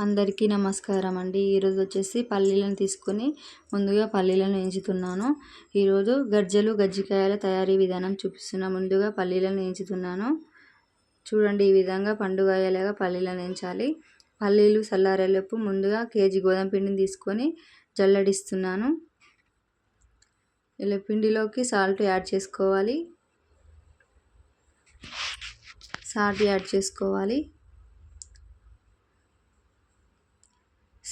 అందరికీ నమస్కారం అండి ఈరోజు వచ్చేసి పల్లీలను తీసుకొని ముందుగా పల్లీలను ఎంచుతున్నాను ఈరోజు గజ్జలు గజ్జికాయల తయారీ విధానం చూపిస్తున్నా ముందుగా పల్లీలను ఎంచుతున్నాను చూడండి ఈ విధంగా పండుగ పల్లీలను ఎంచాలి పల్లీలు చల్లారేలోపు ముందుగా కేజీ గోధుమ పిండిని తీసుకొని జల్లడిస్తున్నాను. ఇలా పిండిలోకి సాల్ట్ యాడ్ చేసుకోవాలి. సాల్ట్ యాడ్ చేసుకోవాలి.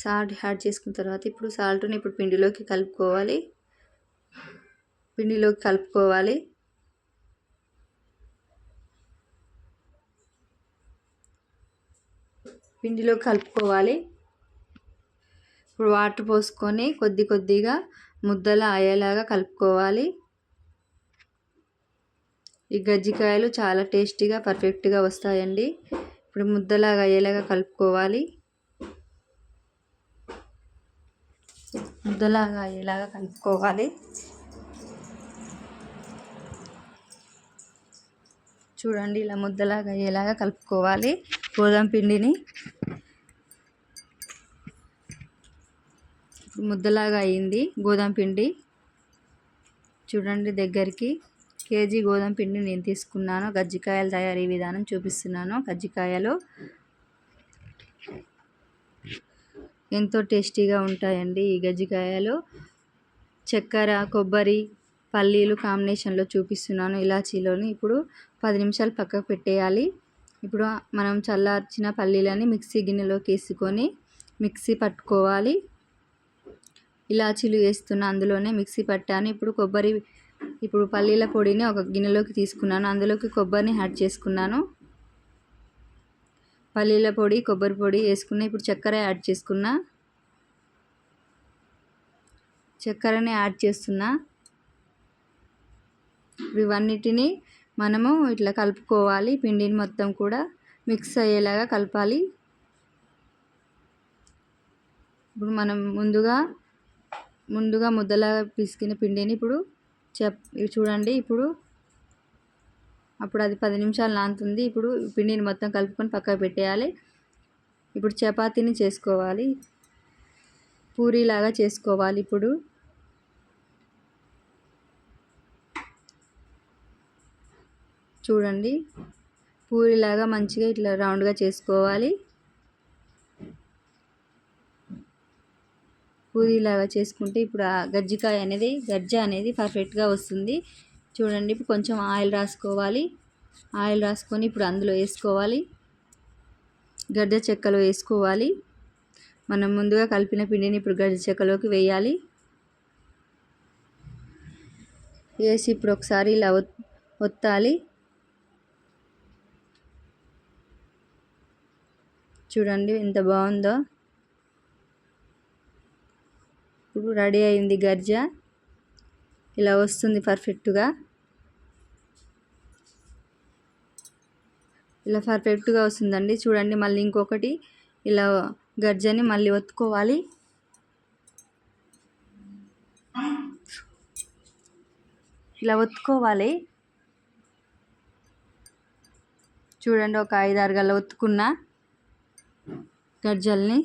సాల్ట్ యాడ్ చేసుకున్న తర్వాత ఇప్పుడు సాల్ట్ని ఇప్పుడు పిండిలోకి కలుపుకోవాలి. పిండిలోకి కలుపుకోవాలి. పిండిలో కలుపుకోవాలి. ఇప్పుడు వాటర్ పోసుకొని కొద్ది కొద్దిగా ముద్దల అయ్యేలాగా కలుపుకోవాలి. ఈ గజ్జికాయలు చాలా టేస్టీగా పర్ఫెక్ట్గా వస్తాయండి. ఇప్పుడు ముద్దలాగా అయ్యేలాగా కలుపుకోవాలి. ముద్దలాగా అయ్యేలాగా కలుపుకోవాలి. చూడండి ఇలా ముద్దలాగా అయ్యేలాగా కలుపుకోవాలి గోధుమ పిండిని. ముద్దలాగా అయింది గోధుమ పిండి. చూడండి దగ్గరికి కేజీ గోధుమ పిండి నేను తీసుకున్నాను. గజ్జికాయలు తయారీ విధానం చూపిస్తున్నాను. గజ్జికాయలు ఎంతో టేస్టీగా ఉంటాయండి ఈ గజ్జికాయలు. చక్కెర కొబ్బరి పల్లీలు కాంబినేషన్లో చూపిస్తున్నాను ఇలాచీలోని. ఇప్పుడు పది నిమిషాలు పక్కకు పెట్టేయాలి. ఇప్పుడు మనం చల్లార్చిన పల్లీలని మిక్సీ గిన్నెలోకి వేసుకొని మిక్సీ పట్టుకోవాలి. ఇలాచీలు వేస్తున్న అందులోనే మిక్సీ పట్టాను. ఇప్పుడు కొబ్బరి ఇప్పుడు పల్లీల పొడిని ఒక గిన్నెలోకి తీసుకున్నాను. అందులోకి కొబ్బరిని యాడ్ చేసుకున్నాను. పల్లీల పొడి కొబ్బరి పొడి వేసుకున్న ఇప్పుడు చక్కెర యాడ్ చేసుకున్నా. చక్కెరని యాడ్ చేస్తున్నా. ఇవన్నిటిని మనము ఇట్లా కలుపుకోవాలి పిండిని మొత్తం కూడా మిక్స్ అయ్యేలాగా కలపాలి. ఇప్పుడు మనం ముందుగా ముందుగా ముద్దలాగా పిసికిన పిండిని ఇప్పుడు చెప్ చూడండి ఇప్పుడు అప్పుడు అది పది నిమిషాలు నానుతుంది. ఇప్పుడు పిండిని మొత్తం కలుపుకొని పక్కకు పెట్టేయాలి. ఇప్పుడు చపాతీని చేసుకోవాలి. పూరీలాగా చేసుకోవాలి ఇప్పుడు. చూడండి. పూరీలాగా మంచిగా ఇట్లా రౌండ్గా చేసుకోవాలి. పూరీలాగా చేసుకుంటే ఇప్పుడు ఆ గజ్జికాయ అనేది గజ్జ అనేది పర్ఫెక్ట్గా వస్తుంది. చూడండి ఇప్పుడు కొంచెం ఆయిల్ రాసుకోవాలి. ఆయిల్ రాసుకొని ఇప్పుడు అందులో వేసుకోవాలి. గడ్డ చెక్కలో వేసుకోవాలి. మనం ముందుగా కలిపిన పిండిని ఇప్పుడు గడ్డ చెక్కలోకి వేయాలి. వేసి ఇప్పుడు ఒకసారి ఇలా ఒత్తాలి. చూడండి ఎంత బాగుందో. ఇప్పుడు రెడీ అయింది గర్జ. ఇలా వస్తుంది పర్ఫెక్ట్గా. ఇలా పర్ఫెక్ట్గా వస్తుందండి. చూడండి మళ్ళీ ఇంకొకటి. ఇలా గర్జని మళ్ళీ ఒత్తుకోవాలి. ఇలా ఒత్తుకోవాలి. చూడండి ఒక ఐదు ఆరు గల్ల ఒత్తుకున్న గర్జల్ని.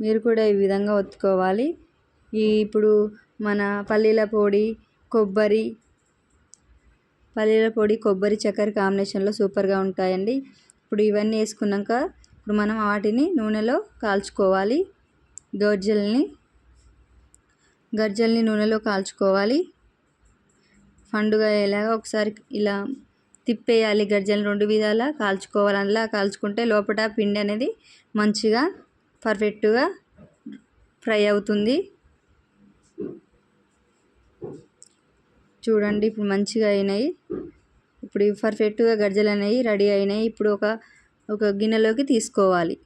మీరు కూడా ఈ విధంగా ఒత్తుకోవాలి. ఈ ఇప్పుడు మన పల్లీల పొడి కొబ్బరి పల్లీల పొడి కొబ్బరి చక్కెర కాంబినేషన్లో సూపర్గా ఉంటాయండి. ఇప్పుడు ఇవన్నీ వేసుకున్నాక ఇప్పుడు మనం వాటిని నూనెలో కాల్చుకోవాలి. గర్జల్ని గర్జల్ని నూనెలో కాల్చుకోవాలి. పండుగ అయ్యేలాగా ఒకసారి ఇలా తిప్పేయాలి గర్జల్ని రెండు విధాలా. కాల్చుకోవాలి అందులో కాల్చుకుంటే లోపల పిండి అనేది మంచిగా పర్ఫెక్ట్గా ఫ్రై అవుతుంది. చూడండి ఇప్పుడు మంచిగా అయినాయి. ఇప్పుడు పర్ఫెక్ట్గా గజ్జలు అనేవి రెడీ అయినాయి. ఇప్పుడు ఒక ఒక గిన్నెలోకి తీసుకోవాలి.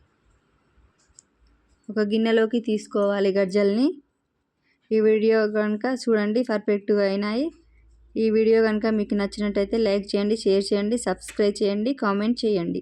ఒక గిన్నెలోకి తీసుకోవాలి గజ్జల్ని. ఈ వీడియో కనుక చూడండి పర్ఫెక్ట్గా అయినాయి. ఈ వీడియో కనుక మీకు నచ్చినట్టయితే లైక్ చేయండి షేర్ చేయండి సబ్స్క్రైబ్ చేయండి కామెంట్ చేయండి.